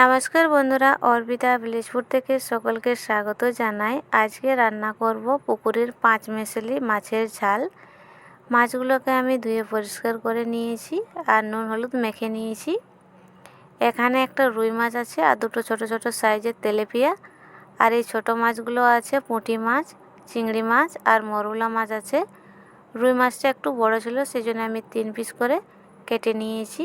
নমস্কার বন্ধুরা, অর্পিতা ভিলেজপুর থেকে সকলকে স্বাগত জানাই। আজকে রান্না করব পুকুরের পাঁচ মেশালি মাছের ঝাল। মাছগুলোকে আমি ধুয়ে পরিষ্কার করে নিয়েছি আর নুন হলুদ মেখে নিয়েছি। এখানে একটা রুই মাছ আছে আর দুটো ছোট ছোট সাইজের তেলেপিয়া। আর এই ছোট মাছগুলো আছে পুঁটি মাছ, চিংড়ি মাছ আর মরুলা মাছ আছে। রুই মাছটা একটু বড় ছিল সেই জন্য আমি তিন পিস করে কেটে নিয়েছি।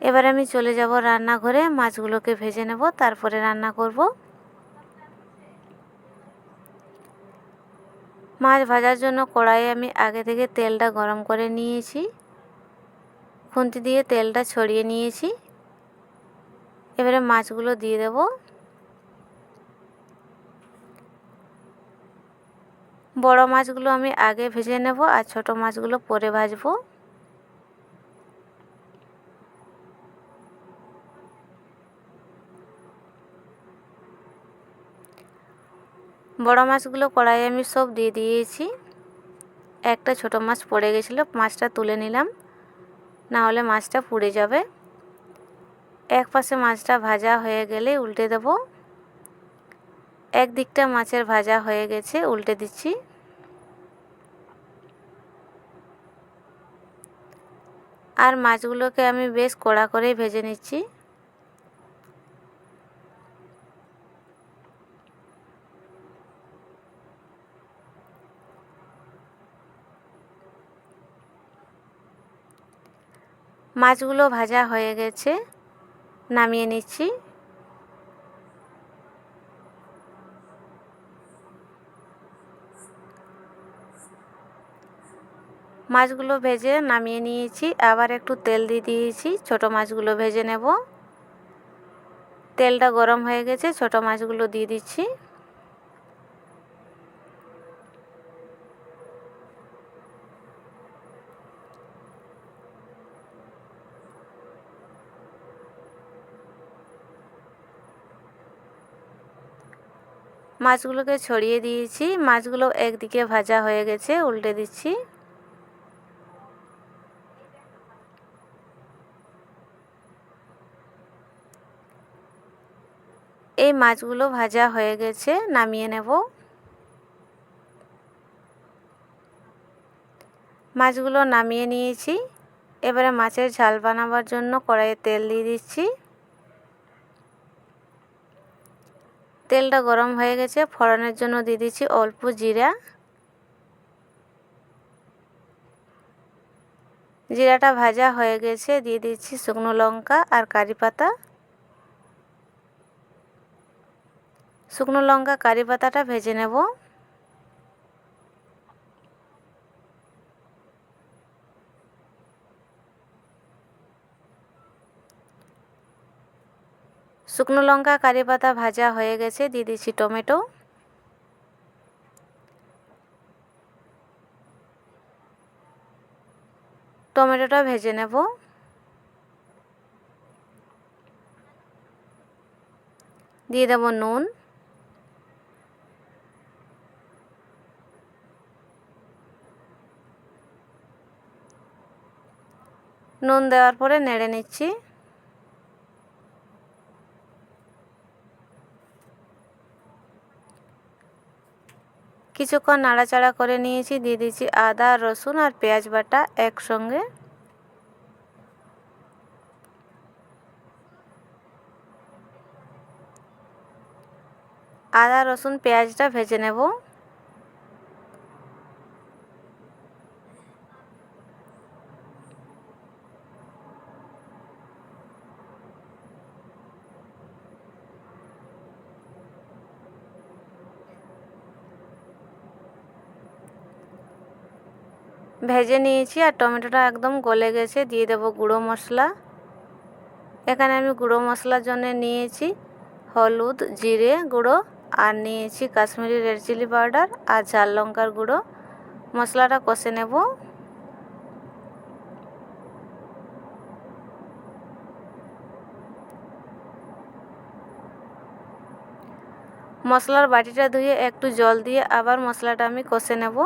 এবার আমি চলে যাব রান্নাঘরে, মাছগুলোকে ভেজে নেব, তারপরে রান্না করব। মাছ ভাজার জন্য কড়াইয়ে আমি আগে থেকে তেলটা গরম করে নিয়েছি। খুন্তি দিয়ে তেলটা ছড়িয়ে নিয়েছি। এবারে মাছগুলো দিয়ে দেব। বড় মাছগুলো আমি আগে ভেজে নেব আর ছোট মাছগুলো পরে ভাজবো। বড় মাছগুলো কড়াইয়ে আমি সব দিয়ে দিয়েছি। একটা ছোট মাছ পড়ে গেছিল, মাছটা তুলে নিলাম। না হলে মাছটা পুড়ে যাবে। এক পাশে মাছটা ভাজা হয়ে গেলে উল্টে দেব। একদিকটা মাছের ভাজা হয়ে গেছে, উল্টে দিচ্ছি। আর মাছগুলোকে আমি বেশ কড়া করেই ভেজে নিচ্ছি। মাছগুলো ভাজা হয়ে গেছে। নামিয়ে নিচ্ছি। মাছগুলো ভেজে নামিয়ে নিয়েছি। আবার একটু তেল দিয়ে দিয়েছি। ছোট মাছগুলো ভেজে নেব। তেলটা গরম হয়ে গেছে। ছোট মাছগুলো দিয়ে দিচ্ছি। মাছগুলোকে ছড়িয়ে দিয়েছি। মাছগুলো একদিকে ভাজা হয়ে গেছে, উল্টে দিচ্ছি। এই মাছগুলো ভাজা হয়ে গেছে, নামিয়ে নেব। মাছগুলো নামিয়ে নিয়েছি। এবারে মাছের ঝাল বানাবার জন্য কড়াইয়ে তেল দিয়ে দিচ্ছি। তেলটা গরম হয়ে গেছে। ফোড়নের জন্য দিয়ে দিচ্ছি অল্প জিরা। জিরাটা ভাজা হয়ে গেছে, দিয়ে দিচ্ছি শুকনো লঙ্কা আর কারি পাতা। শুকনো লঙ্কা, কারি পাতাটা ভেজে নেব। শুকনো লঙ্কা, কারি পাতা ভাজা হয়ে গেছে, দিয়ে দিচ্ছি টমেটো। টমেটোটা ভেজে নেব। দিয়ে দেব নুন। নুন দেওয়ার পরে নেড়ে নিচ্ছি। কিছুক্ষণ নাড়াচাড়া করে নিয়েছি, দিয়ে দিয়েছি আদা, রসুন আর পেঁয়াজ বাটা একসঙ্গে। আদা, রসুন, পেঁয়াজটা ভেজে নেব। ভেজে নিয়েছি আর টমেটোটা একদম গলে গেছে। দিয়ে দেবো গুঁড়ো মশলা। এখানে আমি গুঁড়ো মশলার জন্য নিয়েছি হলুদ, জিরে গুঁড়ো আর নিয়েছি কাশ্মীরি রেড চিলি পাউডার আর ঝাল লঙ্কার গুঁড়ো। মশলাটা কষে নেব। মশলার বাটিটা ধুয়ে একটু জল দিয়ে আবার মশলাটা আমি কষে নেব।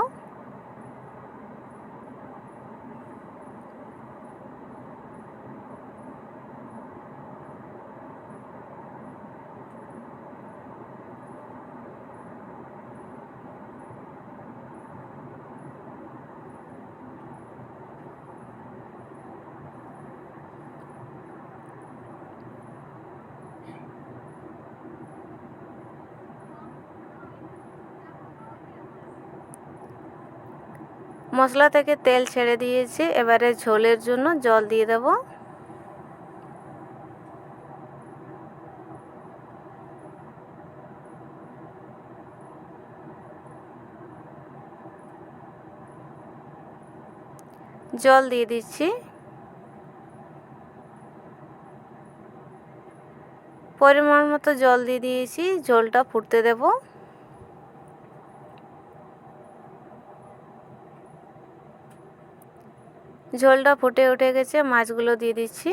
মশলা থেকে তেল ছেড়ে দিয়েছি, এবারে ঝোলের জন্য জল দিয়ে দেব। জল দিয়ে দিচ্ছি। পরিমাণ মতো জল দিয়ে দিয়েছি, ঝোলটা ফুটতে দেব। ঝোলটা ফুটে উঠে গেছে, মাছগুলো দিয়ে দিচ্ছি।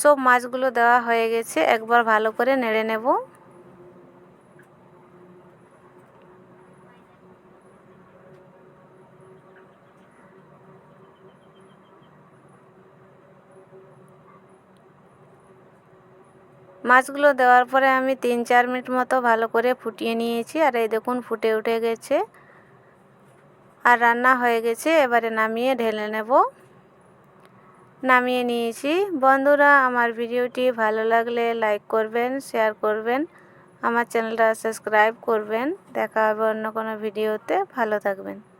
সব মাছগুলো দেওয়া হয়ে গেছে, একবার ভালো করে নেড়ে নেব। মাছগুলো দেওয়ার পরে আমি তিন চার মিনিট মতো ভালো করে ফুটিয়ে নিয়েছি। আর এই দেখুন, ফুটে উঠে গেছে। আর রান্না হয়ে গেছে, এবারে নামিয়ে ঢেলে নেব। নামিয়ে নিয়েছি। বন্ধুরা, আমার ভিডিওটি ভালো লাগলে লাইক করবেন, শেয়ার করবেন, আমার চ্যানেলটা সাবস্ক্রাইব করবেন। দেখা হবে অন্য কোনো ভিডিওতে। ভালো থাকবেন।